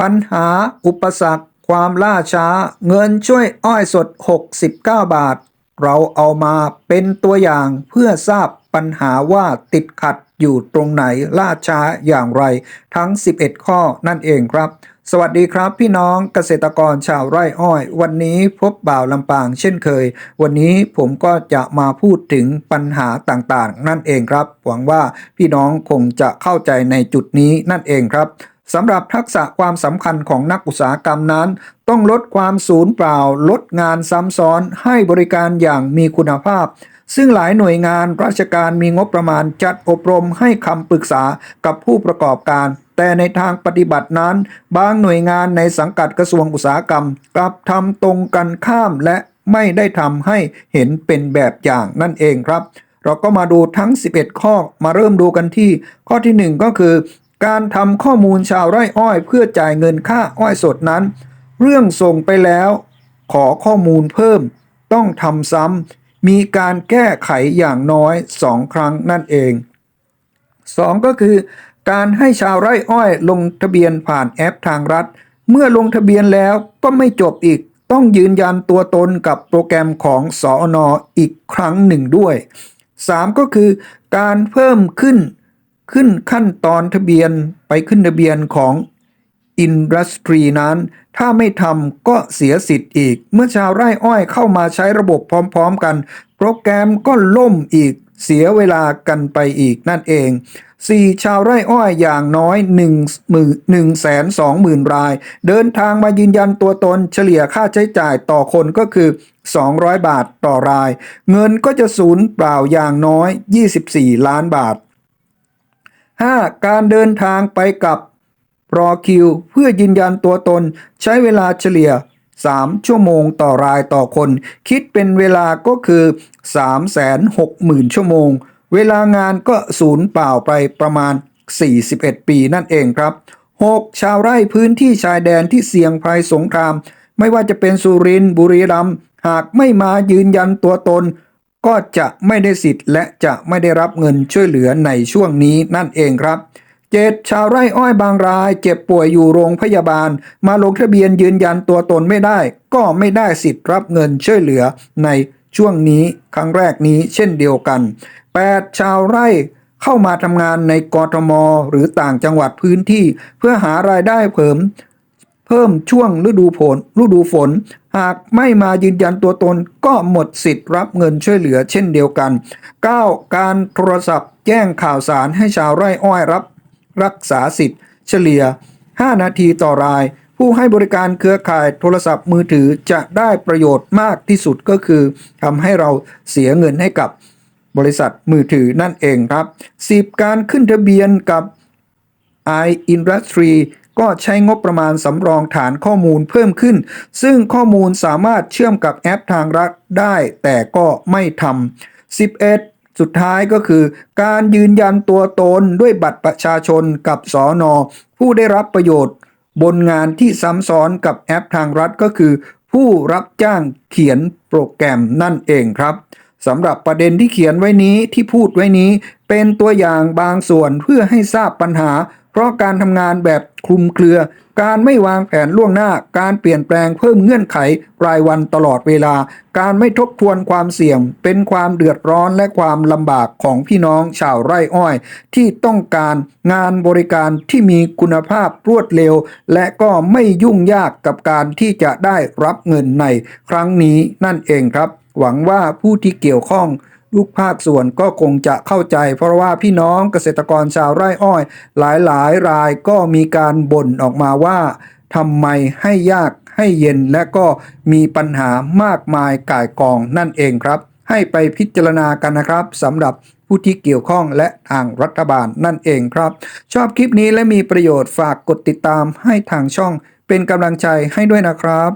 ปัญหาอุปสรรค ความล่าช้า เงินช่วยอ้อยสด 69 บาท เราเอามาเป็นตัวอย่างเพื่อทราบปัญหาว่าติดขัดอยู่ตรงไหนล่าช้าอย่างไร ทั้ง 11 ข้อนั่นเองครับ สวัสดีครับพี่น้องเกษตรกรชาวไร่อ้อย วันนี้พบบ่าวลำปางเช่นเคย วันนี้ผมก็จะมาพูดถึงปัญหาต่างๆ นั่นเองครับ หวังว่าพี่น้องคงจะเข้าใจในจุดนี้นั่นเองครับ สำหรับทักษะความสำคัญของนักอุตสาหกรรมนั้น ต้องลดความสูญเปล่า ลดงานซ้ำซ้อน ให้บริการอย่างมีคุณภาพ ซึ่งหลายหน่วยงานราชการมีงบประมาณจัดอบรมให้คำปรึกษากับผู้ประกอบการ แต่ในทางปฏิบัตินั้น บางหน่วยงานในสังกัดกระทรวงอุตสาหกรรม กลับทำตรงกันข้ามและไม่ได้ทำให้เห็นเป็นแบบอย่างนั่นเองครับเราก็มาดูทั้ง 11 ข้อมาเริ่มดูกันที่ ข้อทีหนึ่1 ก็คือ การทำข้อมูลชาวไร่อ้อย เพื่อจ่ายเงินค่าอ้อยสดนั้น เรื่องส่งไปแล้ว ขอข้อมูลเพิ่ม ต้องทำซ้ำมีการแก้ไขอย่างน้อย 2 ครั้งนั่นเอง 2 ก็คือ การให้ชาวไร่อ้อยลงทะเบียนผ่านแอปทางรัฐ เมื่อลงทะเบียนแล้วก็ไม่จบอีกต้องยืนยันตัวตนกับโปรแกรมของสอนออีกครั้งหนึ่งด้วย 3 ก็คือ การเพิ่มขึ้น ขึ้นขั้นตอนทะเบียนไปขึ้นทะเบียนของอินดัสทรีนั้น ถ้าไม่ทำก็เสียสิทธิ์อีก เมื่อชาวไร่อ้อยเข้ามาใช้ระบบพร้อมๆกัน โปรแกรมก็ล่มอีกเสียเวลากันไปอีกนั่นเอง 4. ชาวไร่อ้อยอย่างน้อย1 1 2 0 0 0 0 ราย เดินทางมายืนยันตัวตนเฉลี่ยค่าใช้จ่ายต่อคนก็คือ 200 บาทต่อราย เงินก็จะสูญเปล่าอย่างน้อย 24 ล้านบาท 5. การเดินทางไปกับรอคิว เพื่อยืนยันตัวตนใช้เวลาเฉลี่ย 3 ชั่วโมงต่อรายต่อคน คิดเป็นเวลาก็คือ 360,000 ชั่วโมง เวลางานก็สูญเปล่าไปประมาณ 41 ปีนั่นเองครับ 6. ชาวไร่พื้นที่ชายแดนที่เสี่ยงภัยสงคราม ไม่ว่าจะเป็นสุรินทร์บุรีรัมย์หากไม่มายืนยันตัวตน ก็จะไม่ได้สิทธิ์และจะไม่ได้รับเงินช่วยเหลือในช่วงนี้นั่นเองครับเจ็ดชาวไร่อ้อยบางราย เจ็บป่วยอยู่โรงพยาบาล มาลงทะเบียนยืนยันตัวตนไม่ได้ ก็ไม่ได้สิทธิ์รับเงินช่วยเหลือในช่วงนี้ครั้งแรกนี้เช่นเดียวกัน 8. ชาวไร่เข้ามาทำงานในกรทม หรือต่างจังหวัดพื้นที่ เพื่อหารายได้เพิ่ม เพิ่มช่วงฤดูฝนฤดูฝน หากไม่มายืนยันตัวตนก็หมดสิทธิ์รับเงินช่วยเหลือเช่นเดียวกัน 9. การโทรศัพท์แจ้งข่าวสารให้ชาวไร่อ้อยรับ รักษาสิทธิ์ เฉลี่ย 5 นาทีต่อราย ผู้ให้บริการเครือข่ายโทรศัพท์มือถือจะได้ประโยชน์มากที่สุดก็คือทำให้เราเสียเงินให้กับบริษัทมือถือนั่นเองครับ 10 การขึ้นทะเบียนกับ iIndustry ก็ใช้งบประมาณสำรองฐานข้อมูลเพิ่มขึ้น ซึ่งข้อมูลสามารถเชื่อมกับแอปทางรัฐได้ แต่ก็ไม่ทำ11สุดท้ายก็คือการยืนยันตัวตนด้วยบัตรประชาชนกับสอนอผู้ได้รับประโยชน์ บนงานที่ซ้ำซ้อนกับแอปทางรัฐก็คือ ผู้รับจ้างเขียนโปรแกรมนั่นเองครับสำหรับประเด็นที่เขียนไว้นี้ที่พูดไว้นี้ เป็นตัวอย่างบางส่วนเพื่อให้ทราบปัญหา เพราะการทำงานแบบคลุมเครือ การไม่วางแผนล่วงหน้า การเปลี่ยนแปลงเพิ่มเงื่อนไขรายวันตลอดเวลา การไม่ทบทวนความเสี่ยง เป็นความเดือดร้อนและความลำบากของพี่น้องชาวไร่อ้อย ที่ต้องการงานบริการที่มีคุณภาพรวดเร็ว และก็ไม่ยุ่งยากกับการที่จะได้รับเงินในครั้งนี้นั่นเองครับ หวังว่าผู้ที่เกี่ยวข้อง ลูกภาคส่วนก็คงจะเข้าใจ เพราะว่าพี่น้องเกษตรกรชาวไร่อ้อย หลายๆรายก็มีการบ่นออกมาว่าทำไมให้ยากให้เย็นและก็มีปัญหามากมายก่ายกองนั่นเองครับ ให้ไปพิจารณากันนะครับสำหรับผู้ที่เกี่ยวข้องและทางรัฐบาลนั่นเองครับ ชอบคลิปนี้และมีประโยชน์ฝากกดติดตามให้ทางช่องเป็นกำลังใจให้ด้วยนะครับ